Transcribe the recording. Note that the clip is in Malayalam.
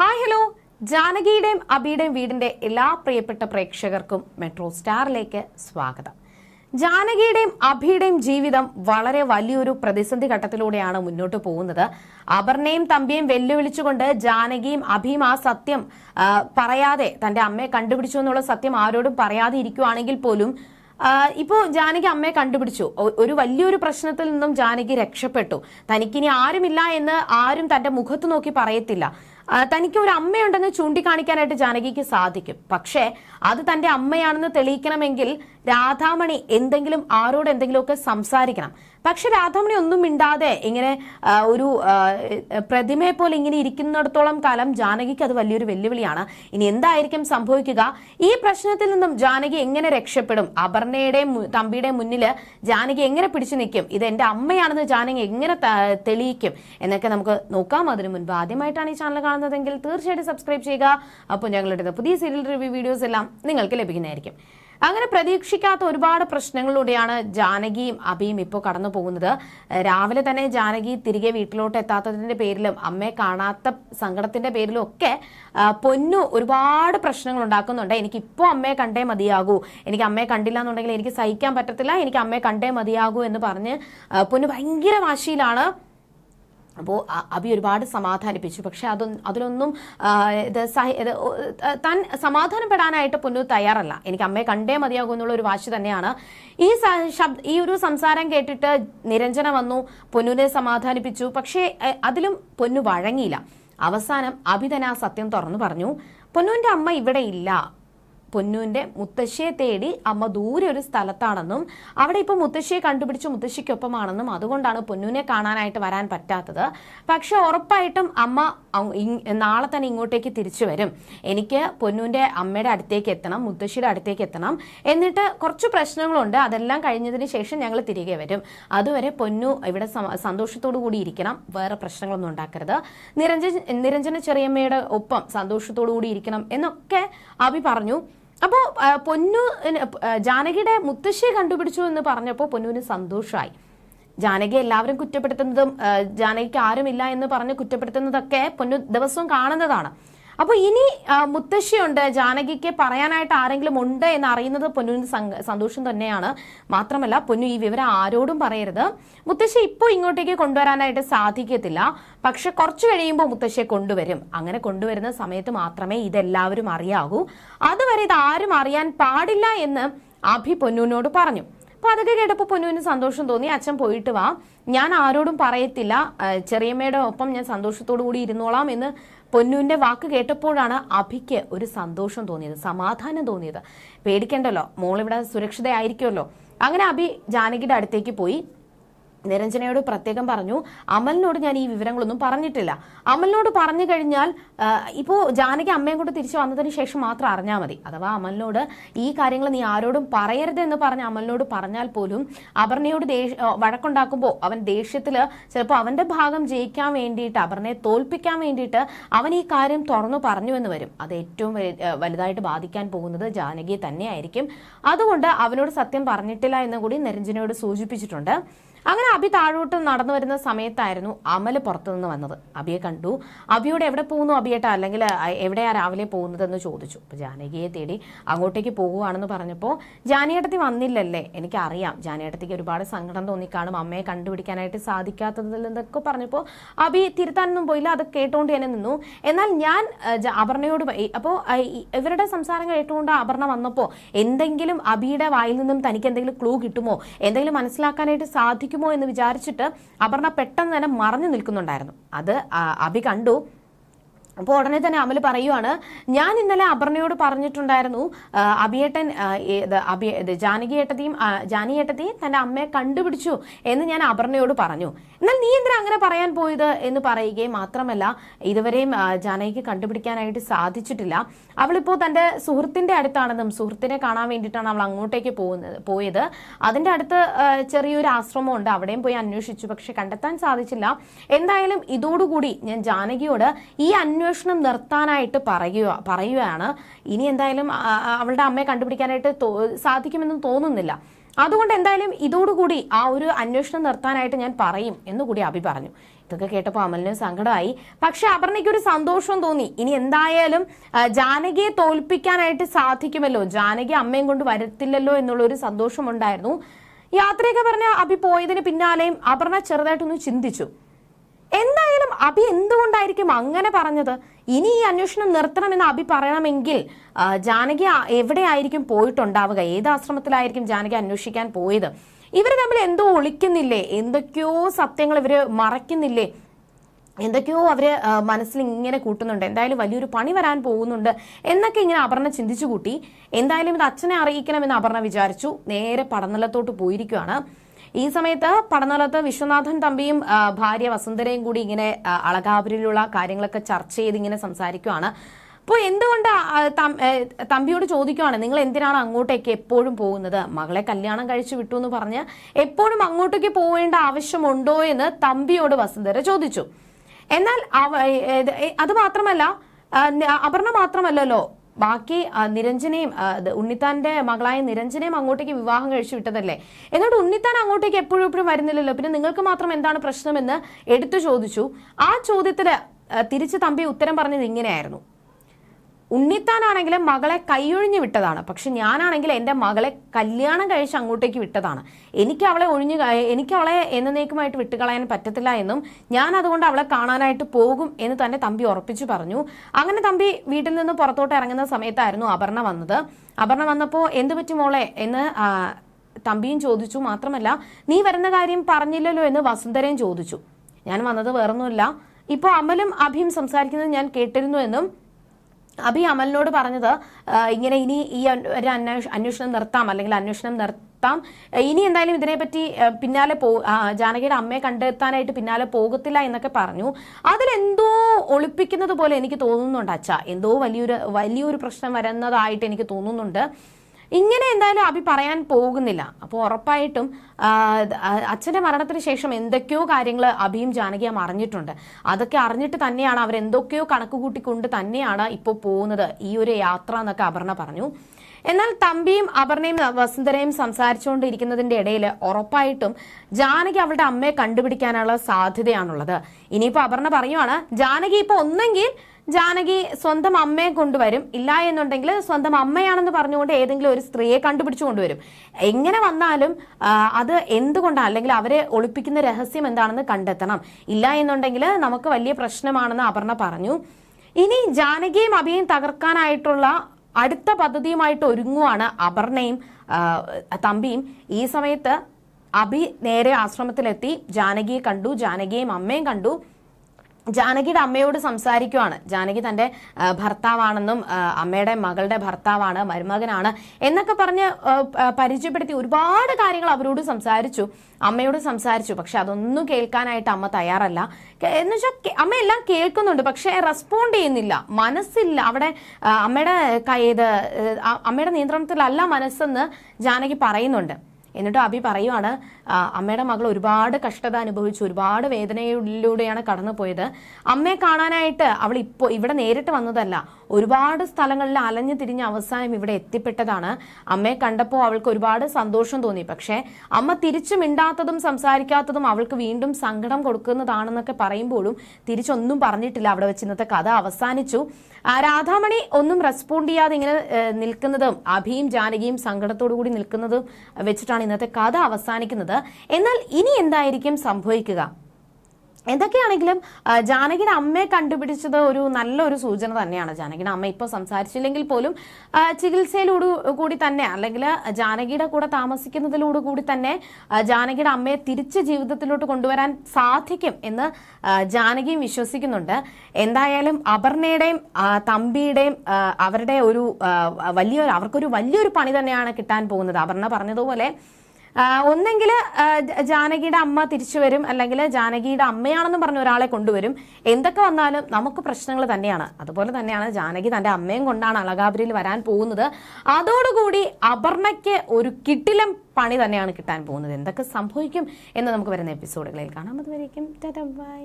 ഹായ് ഹലോ ജാനകിയുടെയും അബിയുടെയും വീടിന്റെ എല്ലാ പ്രിയപ്പെട്ട പ്രേക്ഷകർക്കും മെട്രോ സ്റ്റാറിലേക്ക് സ്വാഗതം. ജാനകിയുടെയും അഭിയുടെയും ജീവിതം വളരെ വലിയൊരു പ്രതിസന്ധി ഘട്ടത്തിലൂടെയാണ് മുന്നോട്ട് പോകുന്നത്. അപർണയും തമ്പിയും വെല്ലുവിളിച്ചുകൊണ്ട് ജാനകിയും അഭിയും ആ സത്യം പറയാതെ തന്റെ അമ്മയെ കണ്ടുപിടിച്ചു എന്നുള്ള സത്യം ആരോടും പറയാതെ ഇരിക്കുവാണെങ്കിൽ പോലും ഇപ്പോൾ ജാനകി അമ്മയെ കണ്ടുപിടിച്ചു. ഒരു വലിയൊരു പ്രശ്നത്തിൽ നിന്നും ജാനകി രക്ഷപ്പെട്ടു. തനിക്കിനി ആരുമില്ല എന്ന് ആരും തന്റെ മുഖത്ത് നോക്കി പറയത്തില്ല. തനിക്ക് ഒരു അമ്മയുണ്ടെന്ന് ചൂണ്ടിക്കാണിക്കാനായിട്ട് ജാനകിക്ക് സാധിക്കും. പക്ഷേ അത് തന്റെ അമ്മയാണെന്ന് തെളിയിക്കണമെങ്കിൽ രാധാമണി എന്തെങ്കിലും ആരോട് എന്തെങ്കിലുമൊക്കെ സംസാരിക്കണം. പക്ഷെ രാധാമണി ഒന്നും മിണ്ടാതെ ഇങ്ങനെ ഒരു പ്രതിമയെ പോലെ ഇങ്ങനെ ഇരിക്കുന്നിടത്തോളം കാലം ജാനകിക്ക് അത് വലിയൊരു വെല്ലുവിളിയാണ്. ഇനി എന്തായിരിക്കും സംഭവിക്കുക? ഈ പ്രശ്നത്തിൽ നിന്നും ജാനകി എങ്ങനെ രക്ഷപ്പെടും? അപർണയുടെയും തമ്പിയുടെയും മുന്നിൽ ജാനകി എങ്ങനെ പിടിച്ചു നിൽക്കും? ഇത് എന്റെ അമ്മയാണെന്ന് ജാനകി എങ്ങനെ തെളിയിക്കും? എന്നൊക്കെ നമുക്ക് നോക്കാം. അതിനു മുൻപ് ആദ്യമായിട്ടാണ് ഈ ചാനൽ കാണുന്നതെങ്കിൽ തീർച്ചയായിട്ടും സബ്സ്ക്രൈബ് ചെയ്യുക. അപ്പോൾ ഞങ്ങളുടെ പുതിയ സീരിയൽ റിവ്യൂ വീഡിയോസ് എല്ലാം നിങ്ങൾക്ക് ലഭിക്കുന്നതായിരിക്കും. അങ്ങനെ പ്രതീക്ഷിക്കാത്ത ഒരുപാട് പ്രശ്നങ്ങളിലൂടെയാണ് ജാനകിയും അബിയും ഇപ്പോൾ കടന്നു പോകുന്നത്. രാവിലെ തന്നെ ജാനകി തിരികെ വീട്ടിലോട്ട് എത്താത്തതിന്റെ പേരിലും അമ്മയെ കാണാത്ത സങ്കടത്തിന്റെ പേരിലും ഒക്കെ പൊന്നു ഒരുപാട് പ്രശ്നങ്ങൾ ഉണ്ടാക്കുന്നുണ്ട്. എനിക്ക് ഇപ്പോൾ അമ്മയെ കണ്ടേ മതിയാകൂ. എനിക്ക് അമ്മയെ കണ്ടില്ല എന്നുണ്ടെങ്കിൽ എനിക്ക് സഹിക്കാൻ പറ്റത്തില്ല. എനിക്ക് അമ്മയെ കണ്ടേ മതിയാകൂ എന്ന് പറഞ്ഞ് പൊന്നു ഭയങ്കര വാശിയിലാണ് അപ്പോൾ അബി ഒരുപാട് സമാധാനിപ്പിച്ചു. പക്ഷേ അതൊന്നും അതിലൊന്നും ഇത് താൻ സമാധാനപ്പെടാനായിട്ട് പൊന്നു തയ്യാറല്ല. എനിക്ക് അമ്മയെ കണ്ടേ മതിയാകും എന്നുള്ള ഒരു വാശി തന്നെയാണ്. ഈ ശബ്ദ ഈ ഒരു സംസാരം കേട്ടിട്ട് നിരഞ്ജന വന്നു പൊന്നുവിനെ സമാധാനിപ്പിച്ചു. പക്ഷേ അതിലും പൊന്നു വഴങ്ങിയില്ല. അവസാനം ആ സത്യം തുറന്നു പറഞ്ഞു. പൊന്നുവിന്റെ അമ്മ ഇവിടെ ഇല്ല. പൊന്നുവിന്റെ മുത്തശ്ശിയെ തേടി അമ്മ ദൂരെ ഒരു സ്ഥലത്താണെന്നും അവിടെ ഇപ്പോൾ മുത്തശ്ശിയെ കണ്ടുപിടിച്ച് മുത്തശ്ശിക്കൊപ്പമാണെന്നും അതുകൊണ്ടാണ് പൊന്നുവിനെ കാണാനായിട്ട് വരാൻ പറ്റാത്തത്. പക്ഷെ ഉറപ്പായിട്ടും അമ്മ നാളെ തന്നെ ഇങ്ങോട്ടേക്ക് തിരിച്ചു വരും. എനിക്ക് പൊന്നുവിന്റെ അമ്മയുടെ അടുത്തേക്ക് എത്തണം മുത്തശ്ശിയുടെ അടുത്തേക്ക് എത്തണം. എന്നിട്ട് കുറച്ച് പ്രശ്നങ്ങളുണ്ട് അതെല്ലാം കഴിഞ്ഞതിന് ശേഷം ഞങ്ങൾ തിരികെ വരും. അതുവരെ പൊന്നു ഇവിടെ സന്തോഷത്തോടു കൂടി ഇരിക്കണം വേറെ പ്രശ്നങ്ങളൊന്നും ഉണ്ടാക്കരുത്. നിരഞ്ജൻ നിരഞ്ജന ചെറിയമ്മയുടെ ഒപ്പം സന്തോഷത്തോടു കൂടി ഇരിക്കണം എന്നൊക്കെ അഭി പറഞ്ഞു. അപ്പോൾ പൊന്നു ജാനകിയുടെ മുത്തശ്ശിയെ കണ്ടുപിടിച്ചു എന്ന് പറഞ്ഞപ്പോൾ പൊന്നുവിന് സന്തോഷമായി ജാനകി എല്ലാവരും കുറ്റപ്പെടുത്തുന്നതും ജാനകിക്ക് ആരുമില്ല എന്ന് പറഞ്ഞ് കുറ്റപ്പെടുത്തുന്നതൊക്കെ പൊന്നു ദിവസവും കാണുന്നതാണ്. അപ്പോൾ ഇനി മുത്തശ്ശിയുണ്ട്. ജാനകിക്ക് പറയാനായിട്ട് ആരെങ്കിലും ഉണ്ട് എന്ന് അറിയുന്നത് പൊന്നുവിന് സന്തോഷം തന്നെയാണ്. മാത്രമല്ല പൊന്നു ഈ വിവരം ആരോടും പറയരുത്. മുത്തശ്ശി ഇപ്പോൾ ഇങ്ങോട്ടേക്ക് കൊണ്ടുവരാനായിട്ട് സാധിക്കത്തില്ല. പക്ഷെ കുറച്ച് കഴിയുമ്പോൾ മുത്തശ്ശിയെ കൊണ്ടുവരും. അങ്ങനെ കൊണ്ടുവരുന്ന സമയത്ത് മാത്രമേ ഇതെല്ലാവരും അറിയാകൂ അതുവരെ ഇത് ആരും അറിയാൻ പാടില്ല എന്ന് അഭി പൊന്നുവിനോട് പറഞ്ഞു. അപ്പൊ അതൊക്കെ കേട്ടപ്പോൾ പൊന്നുവിന് സന്തോഷം തോന്നി. അച്ഛൻ പോയിട്ട് വാ. ഞാൻ ആരോടും പറയത്തില്ല. ചെറിയമ്മയുടെ ഒപ്പം ഞാൻ സന്തോഷത്തോടു കൂടി ഇരുന്നോളാം എന്ന് പൊന്നുവിന്റെ വാക്ക് കേട്ടപ്പോഴാണ് അഭിക്ക് ഒരു സന്തോഷം തോന്നിയത് സമാധാനം തോന്നിയത്. പേടിക്കണ്ടല്ലോ മോളിവിടെ സുരക്ഷിതയായിരിക്കുമല്ലോ. അങ്ങനെ അഭി ജാനകിയുടെ അടുത്തേക്ക് പോയി. നിരഞ്ജനയോട് പ്രത്യേകം പറഞ്ഞു. അമലിനോട് ഞാൻ ഈ വിവരങ്ങളൊന്നും പറഞ്ഞിട്ടില്ല. അമലിനോട് പറഞ്ഞു കഴിഞ്ഞാൽ ഇപ്പോൾ ജാനകി അമ്മയും കൂടെ തിരിച്ചു വന്നതിന് ശേഷം മാത്രം അറിഞ്ഞാൽ മതി. അഥവാ അമലിനോട് ഈ കാര്യങ്ങൾ നീ ആരോടും പറയരുത് എന്ന് പറഞ്ഞ് അമലിനോട് പറഞ്ഞാൽ പോലും അപർണയോട് വഴക്കുണ്ടാക്കുമ്പോൾ അവൻ ദേഷ്യത്തിൽ ചിലപ്പോൾ അവന്റെ ഭാഗം ജയിക്കാൻ വേണ്ടിയിട്ട് അപർണയെ തോൽപ്പിക്കാൻ വേണ്ടിയിട്ട് അവൻ ഈ കാര്യം തുറന്നു പറഞ്ഞു എന്ന് വരും. അത് ഏറ്റവും വലു- വലുതായിട്ട് ബാധിക്കാൻ പോകുന്നത് ജാനകിയെ തന്നെയായിരിക്കും. അതുകൊണ്ട് അവനോട് സത്യം പറഞ്ഞിട്ടില്ല എന്ന് കൂടി നിരഞ്ജനയോട് സൂചിപ്പിച്ചിട്ടുണ്ട്. അങ്ങനെ അഭി താഴോട്ട് നടന്നു വരുന്ന സമയത്തായിരുന്നു അമൽ പുറത്തുനിന്ന് വന്നത്. അബിയെ കണ്ടു. അബിയോട് എവിടെ പോകുന്നു അബിയേട്ടാ അല്ലെങ്കിൽ എവിടെയാ രാവിലെ പോകുന്നതെന്ന് ചോദിച്ചു. അപ്പൊ ജാനകിയെ തേടി അങ്ങോട്ടേക്ക് പോകുവാണെന്ന് പറഞ്ഞപ്പോൾ ജാനിയേട്ടത്തി വന്നില്ലല്ലേ? എനിക്കറിയാം. ജാനിയേട്ടത്തിക്ക് ഒരുപാട് സങ്കടം തോന്നിക്കാണും. അമ്മയെ കണ്ടുപിടിക്കാനായിട്ട് സാധിക്കാത്തതിൽ നിന്നൊക്കെ പറഞ്ഞപ്പോൾ അബി തിരുത്താനൊന്നും പോയില്ല. അത് കേട്ടുകൊണ്ട് തന്നെ നിന്നു. എന്നാൽ ഞാൻ അപർണയോട് അപ്പോൾ ഇവരുടെ സംസാരം കേട്ടുകൊണ്ട് അപർണ വന്നപ്പോൾ എന്തെങ്കിലും അബിയുടെ വായിൽ നിന്നും തനിക്ക് എന്തെങ്കിലും ക്ലൂ കിട്ടുമോ? എന്തെങ്കിലും മനസ്സിലാക്കാനായിട്ട് സാധിക്കുമോ എന്ന് വിചാരിച്ചിട്ട് അപർണ പെട്ടെന്ന് തന്നെ മറഞ്ഞു നിൽക്കുന്നുണ്ടായിരുന്നു. അത് അഭി കണ്ടു. അപ്പോൾ ഉടനെ തന്നെ അമൽ പറയുവാണ് ഞാൻ ഇന്നലെ അപർണയോട് പറഞ്ഞിട്ടുണ്ടായിരുന്നു അഭിയേട്ടൻ അഭി ജാനകി ഏട്ടത്തെയും ജാനി ഏട്ടത്തെയും തന്റെ അമ്മയെ കണ്ടുപിടിച്ചു എന്ന് ഞാൻ അപർണയോട് പറഞ്ഞു. എന്നാൽ നീ എന്തിനാ അങ്ങനെ പറയാൻ പോയത് എന്ന് പറയുകയും മാത്രമല്ല ഇതുവരെയും ജാനകിക്ക് കണ്ടുപിടിക്കാനായിട്ട് സാധിച്ചിട്ടില്ല. അവളിപ്പോൾ തന്റെ സുഹൃത്തിന്റെ അടുത്താണെന്നും സുഹൃത്തിനെ കാണാൻ വേണ്ടിയിട്ടാണ് അവൾ അങ്ങോട്ടേക്ക് പോകുന്നത് പോയത്. അതിന്റെ അടുത്ത് ചെറിയൊരു ആശ്രമമുണ്ട്. അവിടെയും പോയി അന്വേഷിച്ചു. പക്ഷെ കണ്ടെത്താൻ സാധിച്ചില്ല. എന്തായാലും ഇതോടുകൂടി ഞാൻ ജാനകിയോട് ഈ അന്വേഷണം നിർത്താനായിട്ട് പറയുക പറയുകയാണ്. ഇനി എന്തായാലും അവളുടെ അമ്മയെ കണ്ടുപിടിക്കാനായിട്ട് സാധിക്കുമെന്ന് തോന്നുന്നില്ല. അതുകൊണ്ട് എന്തായാലും ഇതോടുകൂടി ആ ഒരു അന്വേഷണം നിർത്താനായിട്ട് ഞാൻ പറയും എന്നുകൂടി അഭി പറഞ്ഞു. ഇതൊക്കെ കേട്ടപ്പോൾ അമലിന് സങ്കടമായി. പക്ഷെ അപർണയ്ക്ക് ഒരു സന്തോഷം തോന്നി. ഇനി എന്തായാലും ജാനകിയെ തോൽപ്പിക്കാനായിട്ട് സാധിക്കുമല്ലോ. ജാനകി അമ്മയും കൊണ്ട് വരത്തില്ലല്ലോ എന്നുള്ള ഒരു സന്തോഷമുണ്ടായിരുന്നു. യാത്രയൊക്കെ പറഞ്ഞ അഭി പോയതിന് പിന്നാലെയും അപർണ ചെറുതായിട്ടൊന്ന് ചിന്തിച്ചു. അഭി എന്തുകൊണ്ടായിരിക്കും അങ്ങനെ പറഞ്ഞത്? ഇനി ഈ അന്വേഷണം നിർത്തണമെന്ന് അഭി പറയണമെങ്കിൽ ജാനകി എവിടെ എവിടെയായിരിക്കും പോയിട്ടുണ്ടാവുക? ഏത് ആശ്രമത്തിലായിരിക്കും ജാനകി അന്വേഷിക്കാൻ പോയത്? ഇവർ തമ്മിൽ എന്തോ ഒളിക്കുന്നില്ലേ? എന്തൊക്കെയോ സത്യങ്ങൾ ഇവർ മറയ്ക്കുന്നില്ലേ? എന്തൊക്കെയോ അവർ മനസ്സിൽ ഇങ്ങനെ കൂട്ടുന്നുണ്ട്. എന്തായാലും വലിയൊരു പണി വരാൻ പോകുന്നുണ്ട് എന്നൊക്കെ ഇങ്ങനെ അപർണ ചിന്തിച്ചു കൂട്ടി. എന്തായാലും ഇത് അച്ഛനെ അറിയിക്കണമെന്ന് അപർണ വിചാരിച്ചു. നേരെ പടനിലത്തോട്ട് പോയിരിക്കുകയാണ് ഈ സമയത്ത് പടനിലത്ത് വിശ്വനാഥൻ തമ്പിയും ഭാര്യ വസുന്ധരയും കൂടി ഇങ്ങനെ അളകാപുരിലുള്ള കാര്യങ്ങളൊക്കെ ചർച്ച ചെയ്ത് ഇങ്ങനെ സംസാരിക്കുവാണ്. അപ്പോൾ എന്തുകൊണ്ട് തമ്പിയോട് ചോദിക്കുവാണ് നിങ്ങൾ എന്തിനാണ് അങ്ങോട്ടേക്ക് എപ്പോഴും പോകുന്നത്? മകളെ കല്യാണം കഴിച്ചു വിട്ടു എന്ന് പറഞ്ഞ് എപ്പോഴും അങ്ങോട്ടേക്ക് പോവേണ്ട ആവശ്യമുണ്ടോ എന്ന് തമ്പിയോട് വസുന്ധര ചോദിച്ചു. എന്നാൽ അത് മാത്രമല്ല അപർണ മാത്രമല്ലല്ലോ ബാക്കി നിരഞ്ജനയും ഉണ്ണിത്താന്റെ മകളായ നിരഞ്ജനയും അങ്ങോട്ടേക്ക് വിവാഹം കഴിച്ചു വിട്ടതല്ലേ? എന്നിട്ട് ഉണ്ണിത്താൻ അങ്ങോട്ടേക്ക് എപ്പോഴും എപ്പോഴും വരുന്നില്ലല്ലോ. പിന്നെ നിങ്ങൾക്ക് മാത്രം എന്താണ് പ്രശ്നമെന്ന് എടുത്തു ചോദിച്ചു. ആ ചോദ്യത്തിൽ തിരിച്ച് തമ്പി ഉത്തരം പറഞ്ഞത് ഇങ്ങനെയായിരുന്നു. ഉണ്ണിത്താനാണെങ്കിലും മകളെ കൈയൊഴിഞ്ഞു വിട്ടതാണ്. പക്ഷെ ഞാനാണെങ്കിൽ എന്റെ മകളെ കല്യാണം കഴിച്ച് അങ്ങോട്ടേക്ക് വിട്ടതാണ്. എനിക്ക് അവളെ ഒഴിഞ്ഞു എനിക്ക് അവളെ എന്നേക്കുമായിട്ട് വിട്ടുകളയാൻ പറ്റത്തില്ല എന്നും ഞാൻ അതുകൊണ്ട് അവളെ കാണാനായിട്ട് പോകും എന്ന് തന്നെ തമ്പി ഉറപ്പിച്ചു പറഞ്ഞു. അങ്ങനെ തമ്പി വീട്ടിൽ നിന്ന് പുറത്തോട്ട് ഇറങ്ങുന്ന സമയത്തായിരുന്നു അപർണ വന്നത്. അപർണ വന്നപ്പോൾ എന്തു പറ്റി മോളെ? എന്ന് തമ്പിയും ചോദിച്ചു. മാത്രമല്ല നീ വരുന്ന കാര്യം പറഞ്ഞില്ലല്ലോ എന്ന് വസുന്ധരയും ചോദിച്ചു. ഞാൻ വന്നത് വേറൊന്നുമില്ല. ഇപ്പോൾ അമലും അഭിയും സംസാരിക്കുന്നത് ഞാൻ കേട്ടിരുന്നു എന്നും അഭി അമലിനോട് പറഞ്ഞത് ഇങ്ങനെ ഇനി ഈ ഒരു അന്വേഷ- അന്വേഷണം നിർത്താം അല്ലെങ്കിൽ അന്വേഷണം നിർത്താം. ഇനി എന്തായാലും ഇതിനെപ്പറ്റി പിന്നാലെ പോ ജാനകിയുടെ അമ്മയെ കണ്ടെത്താനായിട്ട് പിന്നാലെ പോകത്തില്ല എന്നൊക്കെ പറഞ്ഞു. അതിലെന്തോ ഒളിപ്പിക്കുന്നത് പോലെ എനിക്ക് തോന്നുന്നുണ്ട് അച്ഛ. എന്തോ വലിയൊരു വലിയൊരു പ്രശ്നം വരുന്നതായിട്ട് എനിക്ക് തോന്നുന്നുണ്ട്. ഇങ്ങനെ എന്തായാലും അഭി പറയാൻ പോകുന്നില്ല. അപ്പോൾ ഉറപ്പായിട്ടും അച്ഛന്റെ മരണത്തിന് ശേഷം എന്തൊക്കെയോ കാര്യങ്ങൾ അഭിയും ജാനകിയും അറിഞ്ഞിട്ടുണ്ട്. അതൊക്കെ അറിഞ്ഞിട്ട് തന്നെയാണ് അവർ എന്തൊക്കെയോ കണക്ക് കൂട്ടിക്കൊണ്ട് തന്നെയാണ് ഇപ്പോൾ പോകുന്നത് ഈ ഒരു യാത്ര എന്നൊക്കെ അപർണ പറഞ്ഞു. എന്നാൽ തമ്പിയും അപർണയും വസുന്ധരയും സംസാരിച്ചുകൊണ്ടിരിക്കുന്നതിന്റെ ഇടയിൽ ഉറപ്പായിട്ടും ജാനകി അവളുടെ അമ്മയെ കണ്ടുപിടിക്കാനുള്ള സാധ്യതയാണുള്ളത്. ഇനിയിപ്പോൾ അപർണ പറയുവാണ് ജാനകി ഇപ്പോൾ ഒന്നെങ്കിൽ ജാനകി സ്വന്തം അമ്മയെ കൊണ്ടുവരും. ഇല്ല എന്നുണ്ടെങ്കിൽ സ്വന്തം അമ്മയാണെന്ന് പറഞ്ഞുകൊണ്ട് ഏതെങ്കിലും ഒരു സ്ത്രീയെ കണ്ടുപിടിച്ചു കൊണ്ടുവരും. എങ്ങനെ വന്നാലും അത് എന്തുകൊണ്ടാണ് അല്ലെങ്കിൽ അവരെ ഒളിപ്പിക്കുന്ന രഹസ്യം എന്താണെന്ന് കണ്ടെത്തണം. ഇല്ല എന്നുണ്ടെങ്കിൽ നമുക്ക് വലിയ പ്രശ്നമാണെന്ന് അപർണ പറഞ്ഞു. ഇനി ജാനകിയും അഭിയും തകർക്കാനായിട്ടുള്ള അടുത്ത പദ്ധതിയുമായിട്ട് ഒരുങ്ങുവാണ് അപർണയും തമ്പിയും. ഈ സമയത്ത് അഭി നേരെ ആശ്രമത്തിലെത്തി. ജാനകിയെ കണ്ടു ജാനകിയെയും അമ്മയും കണ്ടു. ജാനകിയുടെ അമ്മയോട് സംസാരിക്കുവാണ്. ജാനകി തന്റെ ഭർത്താവാണെന്നും അമ്മയുടെ മകളുടെ ഭർത്താവാണ് മരുമകനാണ് എന്നൊക്കെ പറഞ്ഞ് പരിചയപ്പെടുത്തി ഒരുപാട് കാര്യങ്ങൾ അവരോട് സംസാരിച്ചു അമ്മയോട് സംസാരിച്ചു. പക്ഷെ അതൊന്നും കേൾക്കാനായിട്ട് അമ്മ തയ്യാറല്ല. എന്ന് വെച്ചാൽ അമ്മ എല്ലാം കേൾക്കുന്നുണ്ട്. പക്ഷെ റെസ്പോണ്ട് ചെയ്യുന്നില്ല. മനസ്സില്ല. അവിടെ അമ്മയുടെ കൈ അമ്മയുടെ നിയന്ത്രണത്തിലല്ല മനസ്സെന്ന് ജാനകി പറയുന്നുണ്ട്. എന്നിട്ട് അബി പറയുവാണ് അമ്മയുടെ മകൾ ഒരുപാട് കഷ്ടത അനുഭവിച്ചു ഒരുപാട് വേദനയിലൂടെയാണ് കടന്നു പോയത് അമ്മയെ കാണാനായിട്ട് അവൾ ഇപ്പോൾ ഇവിടെ നേരിട്ട് വന്നതല്ല ഒരുപാട് സ്ഥലങ്ങളിൽ അലഞ്ഞു തിരിഞ്ഞ് അവസാനം ഇവിടെ എത്തിപ്പെട്ടതാണ്. അമ്മയെ കണ്ടപ്പോൾ അവൾക്ക് ഒരുപാട് സന്തോഷം തോന്നി. പക്ഷേ അമ്മ തിരിച്ചു മിണ്ടാത്തതും സംസാരിക്കാത്തതും അവൾക്ക് വീണ്ടും സങ്കടം കൊടുക്കുന്നതാണെന്നൊക്കെ പറയുമ്പോഴും തിരിച്ചൊന്നും പറഞ്ഞിട്ടില്ല അവിടെ വെച്ച് ഇന്നത്തെ കഥ അവസാനിച്ചു. രാധാമണി ഒന്നും റെസ്പോണ്ട് ചെയ്യാതെ ഇങ്ങനെ നിൽക്കുന്നതും അഭിയും ജാനകിയും സങ്കടത്തോടു കൂടി നിൽക്കുന്നതും വെച്ചിട്ടാണ് ഇന്നത്തെ കഥ അവസാനിക്കുന്നത്. എന്നാൽ ഇനി എന്തായിരിക്കും സംഭവിക്കുക? എന്തൊക്കെയാണെങ്കിലും ജാനകിയുടെ അമ്മയെ കണ്ടുപിടിച്ചത് ഒരു നല്ലൊരു സൂചന തന്നെയാണ്. ജാനകിയുടെ അമ്മ ഇപ്പോൾ സംസാരിച്ചില്ലെങ്കിൽ പോലും ചികിത്സയിലൂടെ കൂടി തന്നെ അല്ലെങ്കിൽ ജാനകിയുടെ കൂടെ താമസിക്കുന്നതിലൂടെ കൂടി തന്നെ ജാനകിയുടെ അമ്മയെ തിരിച്ച് ജീവിതത്തിലോട്ട് കൊണ്ടുവരാൻ സാധിക്കും എന്ന് ജാനകിയും വിശ്വസിക്കുന്നുണ്ട്. എന്തായാലും അപർണയുടെയും തമ്പിയുടെയും അവരുടെ ഒരു വലിയൊരു അവർക്കൊരു വലിയൊരു പണി തന്നെയാണ് കിട്ടാൻ പോകുന്നത്. അപർണ പറഞ്ഞതുപോലെ ഒന്നെങ്കിൽ ജാനകിയുടെ അമ്മ തിരിച്ചു വരും അല്ലെങ്കിൽ ജാനകിയുടെ അമ്മയാണെന്ന് പറഞ്ഞ ഒരാളെ കൊണ്ടുവരും. എന്തൊക്കെ വന്നാലും നമുക്ക് പ്രശ്നങ്ങൾ തന്നെയാണ്. അതുപോലെ തന്നെയാണ് ജാനകി തന്റെ അമ്മയും കൊണ്ടാണ് അളകാപുരിയിൽ വരാൻ പോകുന്നത്. അതോടുകൂടി അപർണയ്ക്ക് ഒരു കിട്ടിലം പണി തന്നെയാണ് കിട്ടാൻ പോകുന്നത്. എന്തൊക്കെ സംഭവിക്കും എന്ന് നമുക്ക് വരുന്ന എപ്പിസോഡുകളിൽ കാണാം. അതുവരേക്കും ബൈ.